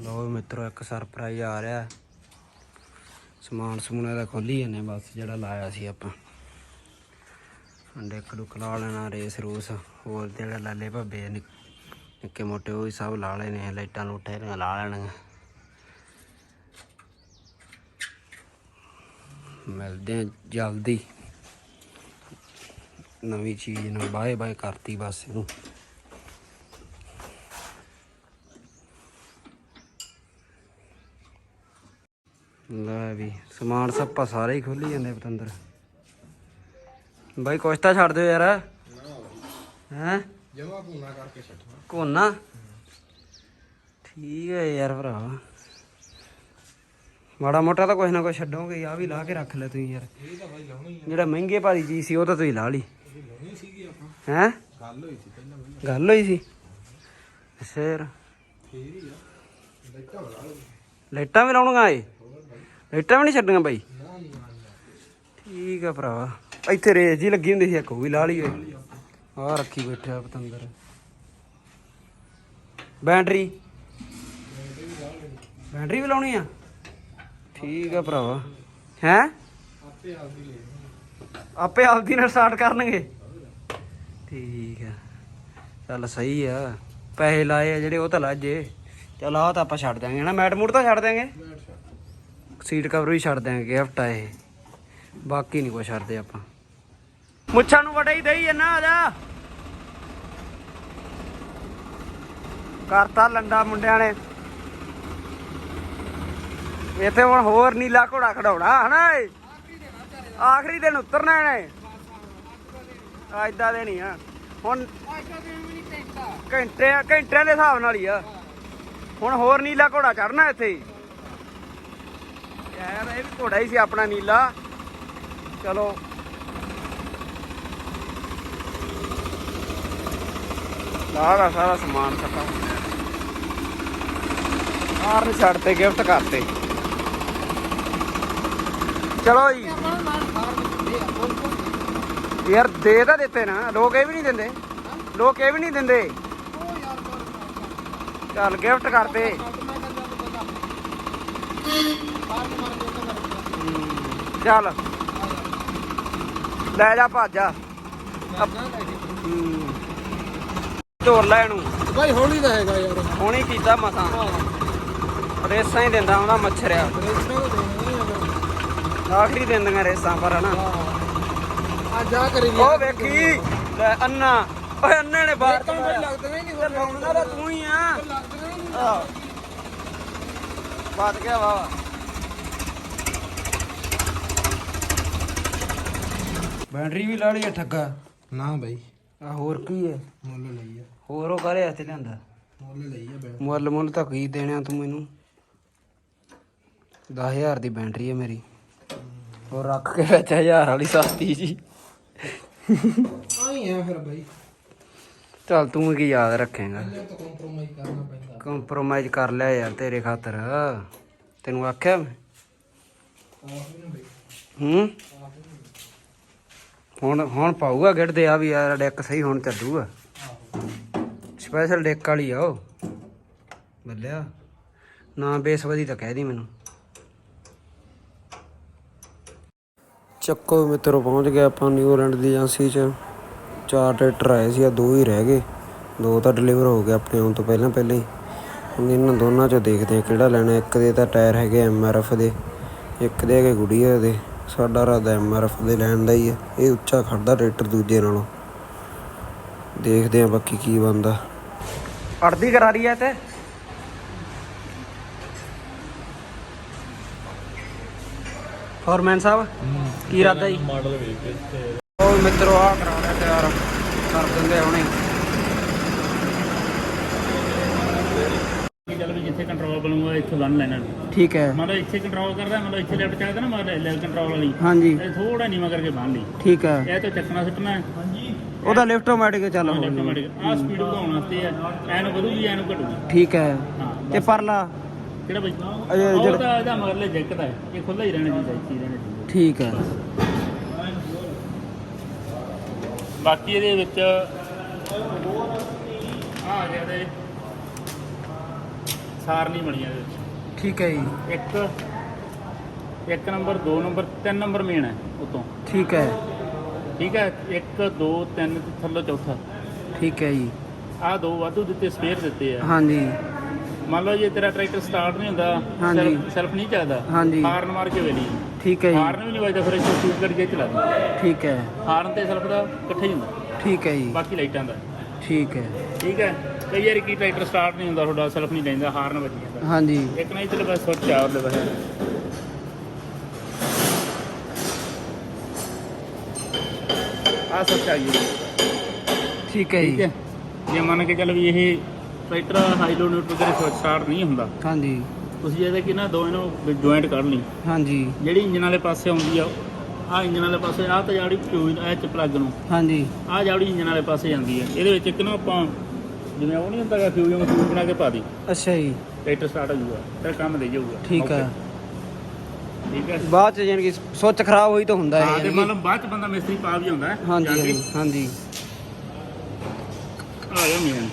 ਲੋ ਮਿੱਤਰੋ, ਇੱਕ ਸਰਪ੍ਰਾਈਜ਼ ਆ ਰਿਹਾ। ਸਮਾਨ ਸਮੂਨ ਦਾ ਖੋਲੀ ਜਾਂਦੇ ਬਸ ਜਿਹੜਾ ਲਾਇਆ ਸੀ ਆਪਾਂ। ਅੰਡੇ ਕੜੂਕ ਲਾ ਲੈਣਾ, ਰੇਸ ਰੂਸ, ਹੋਰ ਜਿਹੜੇ ਲਾਲੇ ਭੱਬੇ ਨਿੱਕੇ ਮੋਟੇ, ਉਹ ਵੀ ਸਭ ਲਾ ਲੈਣੇ ਲਾਈਟਾਂ ਲੂਟਾਂ ਲਾ ਲੈਣਗੇ ਮਿਲਦੇ ਆ ਜਲਦੀ। ਨਵੀਂ ਚੀਜ਼ ਨੂੰ ਬਾਏ ਬਾਏ ਕਰਤੀ ਬਸ ਇਹਨੂੰ ਲੈ ਵੀ। ਸਮਾਨ ਸੱਪਾ ਸਾਰੇ ਹੀ ਖੋਲੀ ਜਾਂਦੇ ਪਤੰਦਰ। ਬਾਈ ਕੁਛ ਤਾਂ ਛੱਡ ਦਿਓ ਯਾਰ। ਹੈਂ? ਜਮਾ ਪੂਨਾ ਕਰਕੇ ਛੱਡਣਾ ਕੋਨਾ ਠੀਕ ਹੈ ਯਾਰ ਭਰਾ। ਮਾੜਾ ਮੋਟਾ ਤਾਂ ਕੁਛ ਨਾ ਕੁਛ ਛੱਡੋਗੇ ਆ ਵੀ ਲਾ ਕੇ ਰੱਖ ਲੈ ਤੁਸੀਂ ਯਾਰ। ਇਹ ਤਾਂ ਬਾਈ ਲਾਉਣੀ ਜਿਹੜਾ ਮਹਿੰਗੇ ਭਾਰੀ ਚੀਜ਼ ਸੀ ਉਹ ਤਾਂ ਤੁਸੀਂ ਲਾ ਲਈ। ਇਹ ਲਾਉਣੀ ਸੀਗੀ ਆਪਾਂ। ਹੈਂ? ਗੱਲ ਹੋਈ ਸੀ ਪਹਿਲਾਂ ਗੱਲ ਹੋਈ ਸੀ? ਫੇਰ ਫੇਰ ਹੀ ਆ। ਲਾਈਟਾਂ ਵੀ ਲਾਉਣੀਆਂ ਏ? ਲਾਈਟਾਂ ਵੀ ਨਹੀਂ ਛੱਡੀਆਂ ਬਾਈ? ਠੀਕ ਆ ਭਰਾਵਾ ਇੱਥੇ ਰੇਸ ਜੀ ਲੱਗੀ ਹੁੰਦੀ ਸੀ ਇੱਕ, ਉਹ ਵੀ ਲਾ ਲਈ ਓਏ। ਆ ਰੱਖੀ ਬੈਠਿਆ ਪਤੰਦਰ। ਬੈਟਰੀ? ਬੈਟਰੀ ਵੀ ਲਾਉਣੀ ਆ? ਠੀਕ ਆ ਭਰਾਵਾ ਹੈ? ਆਪੇ ਆਪਦੀ ਆਪੇ ਆਪਦੀ ਨਾਲ ਸਟਾਰਟ ਕਰਨਗੇ। ਠੀਕ ਆ। ਚੱਲ ਸਹੀ ਆ। ਪੈਸੇ ਲਾਏ ਆ ਜਿਹੜੇ, ਉਹ ਤਾਂ ਲਾਜੇ। ਚਲ ਆ ਤਾਂ ਆਪਾਂ ਛੱਡ ਦਾਂਗੇ ਨਾ ਮੈਟ ਮੂਟ ਤਾਂ ਛੱਡ ਦਾਂਗੇ ਸੀਟ ਕਵਰ ਵੀ ਛੱਡ ਦਾਂਗੇ ਗਿਫਟ ਆ ਇਹ। ਬਾਕੀ ਨਹੀਂ ਕੁਛ ਛੱਡਦੇ ਆਪਾਂ। ਮੁੱਛਾਂ ਨੂੰ ਵਟਾਈ ਦੇਈ ਜੰਨਾ ਆ ਜਾ। ਕਰਤਾ ਲੰਡਾ ਮੁੰਡਿਆਂ ਨੇ। ਇੱਥੇ ਹੁਣ ਹੋਰ ਨੀਲਾ ਘੋੜਾ ਖੜਾਉਣਾ ਹਨਾ ਏ? ਆਖਰੀ ਦਿਨ ਉਤਰਨਾ ਨੇ ਐਦਾਂ ਦੇ ਨਹੀਂ ਆ। ਹੁਣ ਘੰਟੇ ਘੰਟਿਆਂ ਦੇ ਹਿਸਾਬ ਨਾਲ ਹੀ ਆ। ਹੁਣ ਹੋਰ ਨੀਲਾ ਘੋੜਾ ਚੜਨਾ ਇੱਥੇ ਯਾਰ, ਇਹ ਵੀ ਘੋੜਾ ਹੀ ਸੀ ਆਪਣਾ ਨੀਲਾ। ਚਲੋ। ਸਾਰਾ ਸਾਰਾ ਸਮਾਨ ਸੱਪਾ ਆਰ ਛੱਡ ਤੇ ਗਿਫਟ ਕਰਤੇ। ਚਲੋ ਜੀ। ਯਾਰ, ਦੇ ਤਾਂ ਦਿੱਤੇ ਨਾ। ਲੋਕ ਇਹ ਵੀ ਨਹੀਂ ਦਿੰਦੇ। ਲੋਕ ਇਹ ਵੀ ਨਹੀਂ ਦਿੰਦੇ। ਚੱਲ, ਗਿਫਟ ਕਰਤੇ। ਚੱਲ। ਲੈ ਜਾ ਭੱਜ ਹਮ, ਢੋਰ ਲੈ ਇਹਨੂੰ। ਬਾਈ ਹੌਲੀ ਦਾ ਹੈਗਾ ਯਾਰ। ਹੁਣੀ ਕੀਤਾ ਮਸਾਂ। ਰੇਸਾਂ ਹੀ ਦਿੰਦਾ ਰੇਸਾਂ ਤਾਂ ਦੇਣਾ ਆਖਰੀ ਦਿੰਦੀਆਂ ਰੇਸਾਂ ਪਰ ਹਨਾ। ਆ ਜਾ ਕਰੀ ਉਹ ਵੇਖੀ। ਲੈ ਅੰਨਾ। ਓਏ ਅੰਨੇ ਨੇ ਬਾਹਰ ਤਾਂ ਬਾਈ ਲੱਗਦਾ ਹੀ ਨਹੀਂ ਤੇ ਲਾਉਣਾ ਤਾਂ ਤੂੰ ਹੀ ਆ। ਲੱਗਦਾ ਹੀ ਨਹੀਂ ਆਹ। ਬਾਤ ਗਿਆ ਵਾ ਬੈਟਰੀ ਵੀ ਲਾ ਲਈ ਆ ਠੱਗਾ। ਨਾ ਬਾਈ। ਆ ਹੋਰ ਕੀ ਹੈ ਮੁੱਲ ਲਈ ਆ। ਹੋਰ ਉਹ ਕਰੇ ਹੱਥ ਲਿਆਂਦਾ? ਮੁੱਲ ਲਈ ਆ ਬੈਠ ਮੁੱਲ ਮੁੱਲ ਤਾਂ ਕੀ ਦੇਣਾ ਤੂੰ ਮੈਨੂੰ? 10000 ਦੀ ਬੈਟਰੀ ਹੈ ਮੇਰੀ। ਉਹ ਰੱਖ ਕੇ ਵਿੱਚ 1000 ਵਾਲੀ ਸਸਤੀ ਜੀ। ਆਈ ਆ ਫਿਰ ਬਾਈ। ਚੱਲ ਤੂੰ ਕੀ ਯਾਦ ਰੱਖੇਗਾ? ਤਾਂ ਕੰਪਰੋਮਾਈਜ਼ ਕਰਨਾ ਪੈਂਦਾ। ਕੰਪਰੋਮਾਈਜ਼ ਕਰ ਲਿਆ ਯਾਰ ਤੇਰੇ ਖਾਤਰ। ਤੈਨੂੰ ਆਖਿਆ ਮੈਂ? ਆਹ ਵੀ ਨਾ ਬਾਈ। ਹੂੰ? ਹੁਣ ਹੁਣ ਪਾਊਗਾ ਗਿੜ ਦੇ ਆ ਵੀ ਯਾਰ ਡੈਕ ਸਹੀ ਹੁਣ ਚੱਲੂਗਾ ਸਪੈਸ਼ਲ ਡੈਕ ਵਾਲੀ ਆ ਉਹ। ਬੱਲਿਆ। ਨਾ ਬੇਸਵਦੀ ਤਾਂ ਕਹਿ ਦੀ ਮੈਨੂੰ। ਚੱਕੋ ਮਿੱਤਰੋ, ਪਹੁੰਚ ਗਏ ਆਪਾਂ ਨਿਊਲੈਂਡ ਦੀ ਏਜੰਸੀ 'ਚ। ਚਾਰ ਟਰੈਕਟਰ ਆਏ ਸੀ ਆ ਦੋ ਹੀ ਰਹਿ ਗਏ। ਦੋ ਤਾਂ ਡਿਲੀਵਰ ਹੋ ਗਏ ਆਪਣੇ ਆਉਣ ਤੋਂ ਪਹਿਲਾਂ ਪਹਿਲਾਂ ਹੀ। ਹੁਣ ਇਹਨਾਂ ਦੋਨਾਂ 'ਚੋਂ ਦੇਖਦੇ ਆ ਕਿਹੜਾ ਲੈਣਾ ਇੱਕ ਦੇ ਤਾਂ ਟਾਇਰ ਹੈਗੇ ਐਮਆਰਐਫ ਦੇ, ਇੱਕ ਦੇ ਹੈਗੇ ਗੁੜੀਆ ਦੇ। ਸਾਡਾ ਰਾਦਾ ਐਮਆਰਐਫ ਦੇ ਲੈਣ ਦਾ ਹੀ ਹੈ ਇਹ ਉੱਚਾ ਖੜਦਾ ਟਰੈਕਟਰ ਦੂਜੇ ਨਾਲੋਂ। ਦੇਖਦੇ ਆ ਬਾਕੀ ਕੀ ਬੰਦਾ ਅੜਦੀ ਕਰਾ ਰਹੀ ਹੈ ਤੇ ਫੋਰਮੈਨ ਸਾਹਿਬ ਕੀ ਇਰਾਦਾ ਜੀ? ਮਾਡਲ ਵੇਖ ਕੇ ਤੇ ਉਹ ਮਿੱਤਰੋ ਆ ਕਰਾਉਣਾ ਤਿਆਰ। ਕਰ ਦਿੰਦੇ ਹੁਣੇ। ਚੱਲ ਵੀ ਜਿੱਥੇ ਕੰਟਰੋਲ ਬਣੂਗਾ ਇੱਥੋਂ ਬੰਨ ਲੈਣਾ। ਠੀਕ ਹੈ। ਮਤਲਬ ਇੱਥੇ ਕੰਟਰੋਲ ਕਰਦਾ ਮਤਲਬ ਇੱਥੇ ਲੈਫਟ ਚੱਲਦਾ ਨਾ ਮਤਲਬ ਲੈਫਟ ਕੰਟਰੋਲ ਵਾਲੀ। ਹਾਂਜੀ। ਇਹ ਥੋੜਾ ਨੀਵਾ ਕਰਕੇ ਬੰਨ ਲਈ। ਠੀਕ ਹੈ। ਇਹ ਤੋਂ ਚੱਕਣਾ ਸੁੱਟਣਾ ਹਾਂਜੀ। ਉਹਦਾ ਲਿਫਟ ਆਟੋਮੈਟਿਕ ਚੱਲ ਹੋ ਆਟੋਮੈਟਿਕ ਆ ਸਪੀਡ ਵਧਾਉਣ ਵਾਸਤੇ ਆ ਐਨੂੰ ਵਧੂਗੀ ਐਨੂੰ ਘਟੂਗੀ। ਠੀਕ ਹੈ। ਹਾਂ ਤੇ ਪਰਲਾ? ਕਿਹੜਾ ਬਈ? ਇਹ ਉਹ ਜਿਹੜਾ- ਤਾਂ ਇਹਦਾ ਮਗਰਲੇ ਜੈਕ ਦਾ ਹੈ। ਇਹ ਖੁੱਲਾ ਹੀ ਰਹਿਣਾ ਚਾਹੀਦਾ ਇੱਥੇ ਹੀ ਰਹਿਣਾ ਚਾਹੀਦਾ। ਠੀਕ ਹੈ। ਬਾਕੀ ਇਹਦੇ ਵਿੱਚ ਆ ਗਿਆ ਦੇ ਸਾਰਨੀ ਬਣੀ ਆ ਇਹਦੇ ਵਿੱਚ। ਠੀਕ ਹੈ ਜੀ। ਇੱਕ ਇੱਕ ਨੰਬਰ 2 ਨੰਬਰ 3 ਨੰਬਰ ਮੇਨ ਹੈ ਉਤੋਂ। ਠੀਕ ਹੈ। ਠੀਕ ਹੈ? 1 2 3 ਤੇ ਥੱਲੇ ਚੌਥਾ। ਠੀਕ ਹੈ ਜੀ। ਆਹ ਦੋ ਵਾਧੂ ਦਿੱਤੇ ਸਪੇਅਰ ਦਿੱਤੇ ਆ। ਹਾਂਜੀ। ਮੰਨ ਲਓ ਜੇ ਤੇਰਾ ਟਰੈਕਟਰ ਸਟਾਰਟ ਨਹੀਂ ਹੁੰਦਾ ਹਾਂਜੀ। ਸੈਲਫ- ਨਹੀਂ ਚੱਲਦਾ ਹਾਂਜੀ। ਹਾਰਨ ਮਾਰ ਕੇ ਵੇਲੀ। ਠੀਕ ਹੈ ਜੀ। ਹਾਰਨ ਵੀ ਨਹੀਂ ਵੱਜਦਾ ਫਿਰ ਇੱਥੇ ਸ਼ੂਟ ਕਰਕੇ ਚਲਾ ਦੇ। ਠੀਕ ਹੈ। ਹਾਰਨ ਤੇ ਸੈਲਫ ਦਾ ਇਕੱਠਾ ਹੀ ਹੁੰਦਾ। ਠੀਕ ਹੈ ਜੀ। ਬਾਕੀ ਲਾਈਟਾਂ ਦਾ। ਠੀਕ ਹੈ। ਠੀਕ ਹੈ? ਕਈ ਵਾਰੀ ਕੀ ਟਰੈਕਟਰ ਸਟਾਰਟ ਨਹੀਂ ਹੁੰਦਾ ਤੁਹਾਡਾ ਸੈਲਫ ਨਹੀਂ ਲੈਂਦਾ ਹਾਰਨ ਵੱਜ ਜਾਂਦਾ। ਹਾਂਜੀ। ਇੱਕ ਨਾ ਇਧਰ ਬਸ ਸੋਚ ਚਾਰ ਦੇ ਬਸ ਆ ਸੋਚ ਆ ਗਈ। ਠੀਕ ਹੈ ਠੀਕ ਜੀ ਹੈ। ਜੇ ਮੰਨ ਕੇ ਚੱਲ ਵੀ ਇਹ ਟਰੈਕਟਰ ਹਾਈ ਲੋ ਨਿਊਟਰਲ ਦੇ ਸੋਚ ਸਟਾਰਟ ਨਹੀਂ ਹੁੰਦਾ ਹਾਂਜੀ। ਤੁਸੀਂ ਇਹਦੇ ਕਿ ਨਾ ਦੋ ਇਹਨੂੰ ਜੁਆਇੰਟ ਕਰ ਲਈ। ਹਾਂਜੀ। ਜਿਹੜੀ ਇੰਜਨ ਵਾਲੇ ਪਾਸੇ ਆਉਂਦੀ ਆ ਆ ਇੰਜਨ ਵਾਲੇ ਪਾਸੇ ਆ ਤਾਂ ਜਾੜੀ ਫਿਊਜ਼ ਐ ਚ ਪਲੱਗ ਨੂੰ। ਹਾਂਜੀ। ਆ ਜਾੜੀ ਇੰਜਨ ਵਾਲੇ ਪਾਸੇ ਜਾਂਦੀ ਹੈ ਇਹਦੇ ਵਿੱਚ ਇੱਕ ਨਾ ਆਪਾਂ ਜਿਵੇਂ ਉਹ ਨਹੀਂ ਹੁੰਦਾਗਾ ਫਿਊਜ਼ ਨੂੰ ਫਿਊਜ਼ ਬਣਾ ਕੇ ਪਾ ਦੀ। ਅੱਛਾ ਜੀ। ਟਰੈਕਟਰ ਸਟਾਰਟ ਹੋ ਜਾਊਗਾ ਫਿਰ ਕੰਮ ਦੇ ਜਾਊਗਾ। ਠੀਕ ਹੈ ਠੀਕ ਹੈ ਬਾਅਦ ਚ ਜਾਨ ਕਿ ਸੁੱਚ ਖਰਾਬ ਹੋਈ ਤਾਂ ਹੁੰਦਾ ਹਾਂ ਹੈ ਤੇ ਮਤਲਬ ਬਾਅਦ ਚ ਬੰਦਾ ਮਿਸਤਰੀ ਪਾ ਵੀ ਹੁੰਦਾ ਹੈ ਹਾਂਜੀ ਜਾ ਕੇ। ਹਾਂਜੀ ਹਾਂਜੀ। ਆ ਗਿਆ ਮੀਨ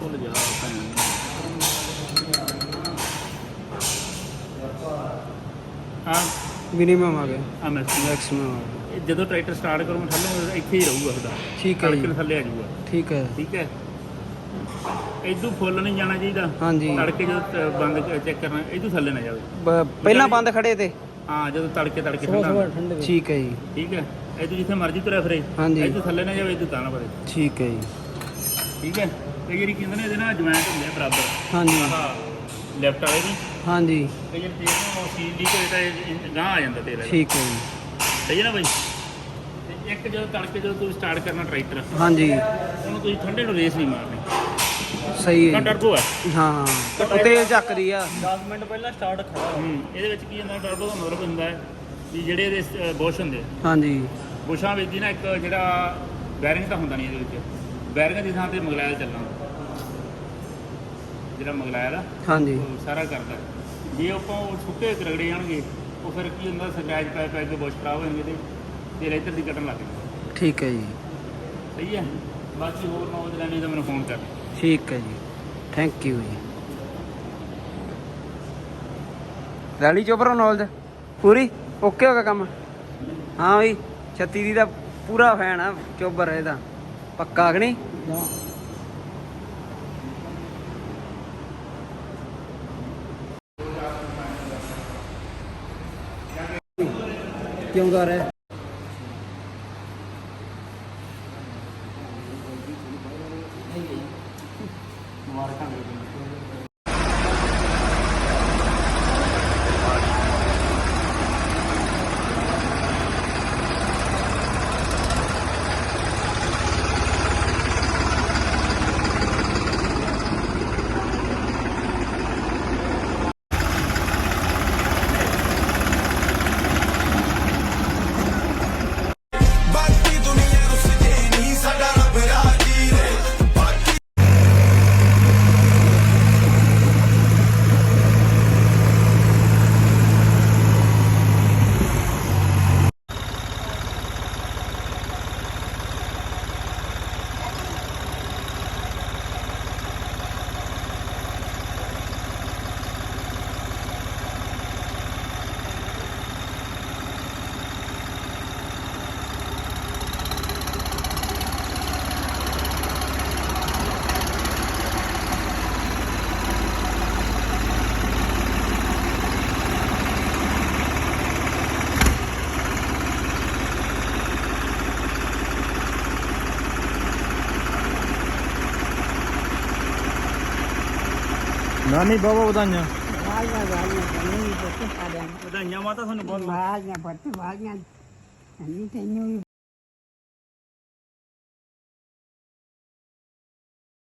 ਭੁੱਲ ਜਾ ਆ ਮਿਨੀਮਮ ਆ ਗਿਆ। ਆ ਮਿਸਤਰੀ ਮੈਕਸਿਮਮ ਆ ਗਿਆ। ਜਦੋਂ ਟਰੈਕਟਰ ਸਟਾਰਟ ਕਰੂੰ ਥੱਲੇ ਇੱਥੇ ਹੀ ਰਹੂਗਾ ਤੁਹਾਡਾ ਠੀਕ ਹੈ ਜੀ। ਥੱਲੇ ਆ ਜਾਊਗਾ। ਠੀਕ ਹੈ। ਠੀਕ ਹੈ। ਇਦੋਂ ਫੁੱਲ ਨਹੀਂ ਜਾਣਾ ਚਾਹੀਦਾ। ਹਾਂਜੀ। ਤੜਕੇ ਜਦੋਂ ਤ- ਬੰਦ ਚੈੱਕ ਕਰਨਾ ਇਦੋਂ ਥੱਲੇ ਨਾ ਜਾਵੇ। ਬ- ਪਹਿਲਾਂ ਬੰਦ ਖੜੇ ਤੇ? ਹਾਂ ਜਦੋਂ ਤੜਕੇ ਤੜਕੇ ਠੰਡਾ। ਹੁੰਦਾ। ਠੀਕ ਹੈ ਜੀ। ਠੀਕ ਹੈ। ਇਦੋਂ ਜਿੱਥੇ ਮਰਜ਼ੀ ਤੁਰਿਆ ਫਿਰੇ। ਹਾਂਜੀ। ਇਦੋਂ ਥੱਲੇ ਨਾ ਜਾਵੇ ਇਦੋਂ ਤਾਂ ਨਾ ਪਰੇ। ਠੀਕ ਹੈ ਜੀ। ਠੀਕ ਹੈ। ਕਈ ਵਾਰੀ ਕਹਿੰਦੇ ਨੇ ਇਹਦੇ ਨਾਲ ਜੁਆਇੰਟ ਹੁੰਦੇ ਆ ਬਰਾਬਰ। ਹਾਂਜੀ। ਆਹ ਲੈਫਟ ਵਾਲੇ ਦੀ ਹਾਂਜੀ। ਤੇਲ ਨੂੰ ਸੀਲ ਤਾਂ ਇਹ ਗਾਂ ਆ ਜਾਂਦਾ ਤੇਲ ਇਹਦਾ। ਠੀਕ ਹੈ ਜੀ। ਸਹੀ ਹੈ ਨਾ ਬਾਈ? ਤੇ ਇੱਕ ਜਦੋਂ ਤੜਕੇ ਜਦੋਂ ਤੁਸੀਂ ਸਟਾਰਟ ਕਰਨਾ ਟਰੈਕਟਰ ਹਾਂਜੀ। ਉਹਨੂੰ ਤੁਸੀਂ ਠੰਡੇ ਨੂੰ ਰੇਸ ਨਹੀਂ ਮਾਰਨੀ। ਸਹੀ ਤਾਂ ਹੈ ਜੀ। ਟਰਬੋ ਹੈ। ਹਾਂ ਉਹ ਤੇਲ ਚੱਕਦੀ ਆ। 10 ਮਿੰਟ ਪਹਿਲਾਂ ਸਟਾਰਟ ਖੜਾ ਹੂੰ। ਇਹਦੇ ਵਿੱਚ ਕੀ ਹੁੰਦਾ ਟਰਬੋ ਦਾ ਮਤਲਬ ਹੁੰਦਾ ਹੈ ਵੀ ਜਿਹੜੇ ਇਹਦੇ ਬੋਸ਼ ਹੁੰਦੇ ਹਾਂਜੀ। ਬੁਸ਼ਾਂ ਵਿੱਚ ਦੀ ਨਾ ਇੱਕ ਜਿਹੜਾ ਬੈਰਿੰਗ ਤਾਂ ਹੁੰਦਾ ਨਹੀਂ ਇਹਦੇ ਵਿੱਚ। ਬੈਰਿੰਗ ਦੀ ਥਾਂ ਤੇ ਮਗਲਾਇਲ ਚੱਲਣਾ ਜਿਹੜਾ ਮਗਲਾਇਲ ਆ ਹਾਂਜੀ। ਉਹ ਸਾਰਾ ਕਰਦਾ। ਜੇ ਆਪਾਂ ਉਹ ਸੁੱਕੇ ਰਗੜੇ ਜਾਣਗੇ ਉਹ ਫਿਰ ਕੀ ਹੁੰਦਾ ਸਕ੍ਰੈਚ ਪੈ ਪੈ ਕੇ ਬੁਸ਼ ਖਰਾਬ ਹੋ ਜਾਣਗੇ ਤੇ ਤੇਲ ਇੱਧਰ ਦੀ ਕੱਟਣ ਲੱਗ ਜਾਂਦਾ ਠੀਕ ਹੈ ਜੀ। ਸਹੀ ਹੈ? ਬਾਕੀ ਹੋਰ ਨੌਲੇਜ ਲੈਣੀ ਤਾਂ ਮੈਨੂੰ ਫੋਨ ਕਰ। ਠੀਕ ਹੈ ਜੀ। ਥੈਂਕ ਯੂ ਜੀ। ਰੈਲੀ ਚੋਪਰ ਨੌਲੇਜ। ਪੂਰੀ? ਓਕੇ ਹੋ ਗਿਆ ਕੰਮ? ਹਾਂ ਬਈ ਛੱਤੀ ਦੀ ਦਾ ਪੂਰਾ ਫੈਨ ਆ ਚੋਬਰ ਇਹਦਾ। ਪੱਕਾ ਕਿ ਨਹੀਂ? ਕਿਉਂ ਕਰ ਰਿਹਾ ਮੁਬਾਰਕਾਂ ਦੇ ਬਾਕੀ ਦੁਨੀਆ ਰੁੱਸ ਜੇ ਨਹੀਂ ਸਾਡਾ ਰੱਬ ਰਾਜੀ ਰੇ ਬਾਕੀ ਨਾਨੀ ਬਾਬਾ ਵਧਾਈਆਂ ਵਾਲੀਆਂ ਵਾਲੀਆਂ ਨਹੀਂ ਪੁੱਤ ਸਾਰਿਆਂ ਨੂੰ ਵਧਾਈਆਂ ਮਾਤਾ ਤੁਹਾਨੂੰ ਬਹੁਤ ਵਾਲੀਆਂ ਪੁੱਤ ਵਾਲੀਆਂ ਨਹੀਂ ਤੈਨੂੰ ਵੀ